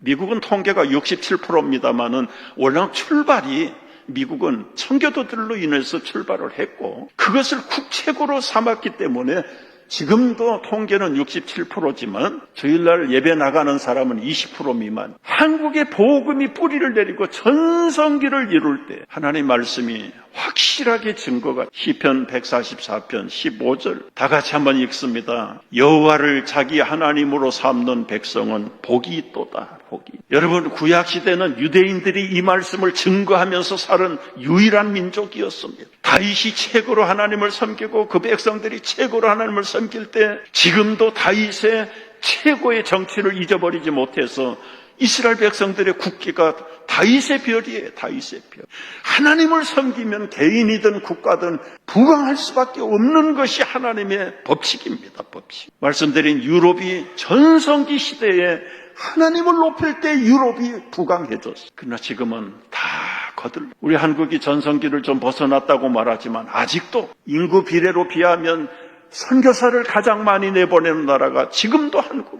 미국은 통계가 67%입니다만은 워낙 출발이 미국은 청교도들로 인해서 출발을 했고 그것을 국책으로 삼았기 때문에 지금도 통계는 67%지만 주일날 예배 나가는 사람은 20% 미만. 한국의 복음이 뿌리를 내리고 전성기를 이룰 때 하나님 말씀이 확실하게 증거가 시편 144편 15절 다 같이 한번 읽습니다. 여호와를 자기 하나님으로 삼는 백성은 복이 있도다. 복이. 여러분 구약 시대는 유대인들이 이 말씀을 증거하면서 살은 유일한 민족이었습니다. 다윗이 최고로 하나님을 섬기고 그 백성들이 최고로 하나님을 섬길 때 지금도 다윗의 최고의 정치를 잊어버리지 못해서 이스라엘 백성들의 국기가 다윗의 별이에요. 다윗의 별. 하나님을 섬기면 개인이든 국가든 부강할 수밖에 없는 것이 하나님의 법칙입니다. 법칙. 말씀드린 유럽이 전성기 시대에 하나님을 높일 때 유럽이 부강해졌어요. 그러나 지금은 다 거들. 우리 한국이 전성기를 좀 벗어났다고 말하지만 아직도 인구 비례로 비하면 선교사를 가장 많이 내보내는 나라가 지금도 한국.